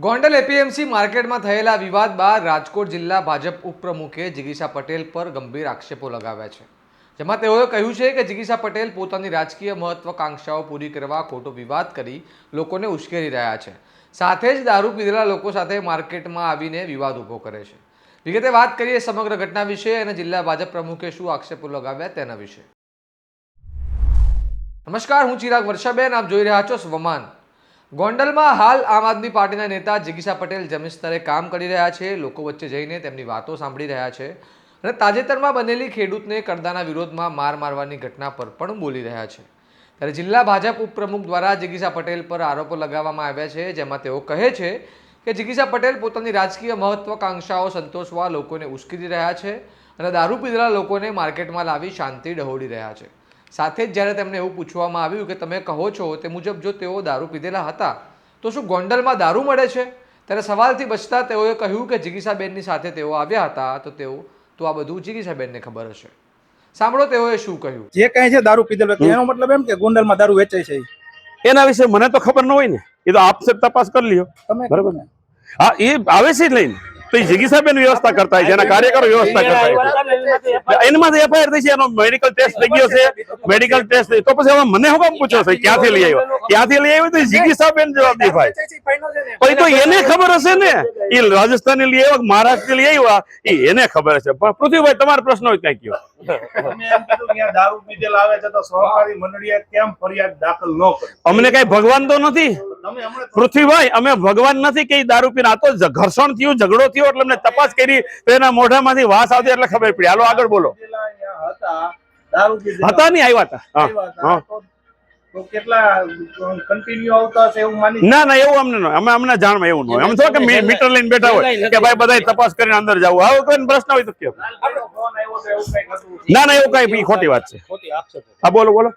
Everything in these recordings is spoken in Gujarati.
ગોંડલ એપીએમસી માર્કેટમાં થયેલા વિવાદ બાદ રાજકોટ જિલ્લા ભાજપ ઉપપ્રમુખે જિગીશા પટેલ પર ગંભીર આક્ષેપો લગાવ્યા છે. જેમાં તેઓએ કહ્યું છે કે જિગીશા પટેલ પોતાની રાજકીય મહત્વાકાંક્ષાઓ પૂરી કરવા ખોટો વિવાદ કરી લોકોને ઉશ્કેરી રહ્યા છે. સાથે જ દારૂ પીધેલા લોકો સાથે માર્કેટમાં આવીને વિવાદ ઊભો કરે છે. વિગતે વાત કરીએ સમગ્ર ઘટના વિશે અને જિલ્લા ભાજપ પ્રમુખે શું આક્ષેપો લગાવ્યા તેના વિશે. નમસ્કાર, હું ચિરાગ વર્ષાબેન. આપ જોઈ રહ્યા છો સ્વમાન. ગોંડલમાં હાલ આમ આદમી પાર્ટીના નેતા જિગીશા પટેલ જમીન સ્તરે કામ કરી રહ્યા છે. લોકો વચ્ચે જઈને તેમની વાતો સાંભળી રહ્યા છે અને તાજેતરમાં બનેલી ખેડૂતને કરદાના વિરોધમાં માર મારવાની ઘટના પર પણ બોલી રહ્યા છે. ત્યારે જિલ્લા ભાજપ ઉપપ્રમુખ દ્વારા જિગીશા પટેલ પર આરોપો લગાવવામાં આવ્યા છે, જેમાં તેઓ કહે છે કે જિગીશા પટેલ પોતાની રાજકીય મહત્વાકાંક્ષાઓ સંતોષવા લોકોને ઉશ્કેરી રહ્યા છે અને દારૂ પીધેલા લોકોને માર્કેટમાં લાવી શાંતિ ડહોળી રહ્યા છે. સાથે જ જ્યારે તેમને એવું પૂછવામાં આવ્યું કે તમે કહો છો તે મુજબ જો તેઓ દારૂ પીધેલા હતા તો શું ગોંડલમાં દારૂ મળે છે? ત્યારે સવાલથી બચતા તેઓએ કહ્યું કે જિગીસાબેનની સાથે તેઓ આવ્યા હતા તો તેઓ તો આ બધું જિગીસાબેનને ખબર હશે. સાંભળો તેઓએ શું કહ્યું. જે કહે છે દારૂ પીધેલો એનો મતલબ એમ કે ગોંડલમાં દારૂ વેચાય છે. એના વિશે મને તો ખબર ન હોય ને. એ તો આપ તપાસ કરી લ્યો. તમે બરાબર? ને. હા એ આવે છે જ લઈને. તો એ વ્યવસ્થા કરતા હોય છે એના કાર્યકરો વ્યવસ્થા કરતા હોય છે. એફઆઈઆર થઈ છે એનો મેડિકલ ટેસ્ટ થઈ ગયો છે મેડિકલ ટેસ્ટ તો પછી હવે મને હું કામ પૂછો છે? ક્યાંથી લઈ આવ્યો? ક્યાંથી લઈ આવ્યો? તો જિગીસાબેન જવાબ દે ભાઈ પછી તો એને ખબર હશે ને? એ રાજસ્થાન લઈ આવ્યા મહારાષ્ટ્ર લઈ આવ્યા? એ એને ખબર હશે. પણ પૃથ્વીભાઈ તમારો પ્રશ્ન હોય કઈ કયો. દારૂ પીધેલ આવે છે તો સહકારી મંડળીએ કેમ ફરિયાદ દાખલ ન કરી? અમને કઈ ભગવાન તો નથી? પૃથ્વીભાઈ અમે ભગવાન નથી કે દારૂ પીને આ તો ઘર્ષણ થયું ઝઘડો થયો એટલે અમને તપાસ કરી તો એના મોઢામાંથી વાસ આવતી એટલે ખબર પડી. હાલો આગળ બોલો. હતા નહીં આવ્યા હતા. હા, આવ્યા હતા. હા. તો- તો કેટલા કન્ટિન્યુ આવતા હશે એવું માની ના ના એવું અમને. અમે અમને જાણમાં એવું ન હોય. અમે તો કે મી- મીટર લઈને બેઠા હોય કે ભાઈ બધા તપાસ કરીને અંદર જવું આવો કોઈ પ્રશ્ન હોય તો કયો આવ્યો તો એવું કંઈક હતું ના ના એવું કઈ ખોટી વાત છે. હા બોલો બોલો.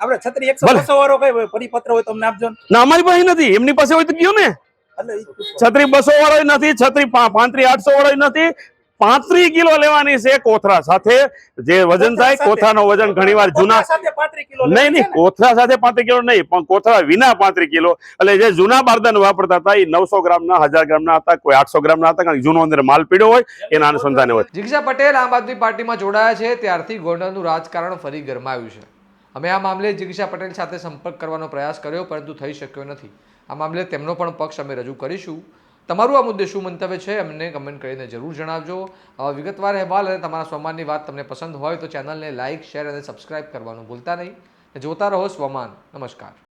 આપણે છત્રી એકસો. બસો વાળો કઈ પરિપત્ર હોય તમને આપજો ના. અમારી પાસે નથી. એમની પાસે હોય તો ગયો ને. છત્રી બસો વાળો નથી છત્રી પા- પાંત્રી આઠસો વાળો નથી. પાંત્રી કિલો લેવાની છે કોથરા સાથે. જે વજન થાય. કોથરાનો વજન ઘણીવાર જૂના સાથે 35 કિલો નહીં નહીં કોથરા સાથે પાંત્રી કિલો નહીં પણ કોથરા વિના પાંત્રી કિલો. એટલે જે જૂના બારદાન વાપરતા હતા એ નવસો ગ્રામના હજાર ગ્રામના હતા કોઈ આઠસો ગ્રામના હતા કારણ કે જૂનો અંદર માલ પીડ્યો હોય એના અનુસંધાને હોય. જીક્ષા પટેલ આમ આદમી પાર્ટીમાં જોડાયા છે ત્યારથી ગોંડલનું રાજકારણ ફરી ગરમાયું છે. અમે આ મામલે જિગીશા પટેલ સાથે સંપર્ક કરવાનો પ્રયાસ કર્યો, પરંતુ થઈ શક્યો નથી. આ મામલે તેમનો પણ પક્ષ અમે રજૂ કરીશું. તમારું આ મુદ્દે શું મંતવ્ય છે, અમને કમેન્ટ કરીને જરૂર જણાવજો. વિગતવાર અહેવાલ અને તમારા સ્વમાનની વાત તમને પસંદ હોય તો ચેનલને લાઇક, શેર અને સબસ્ક્રાઇબ કરવાનું ભૂલતા નહીં. જોતા રહો સ્વમાન. નમસ્કાર.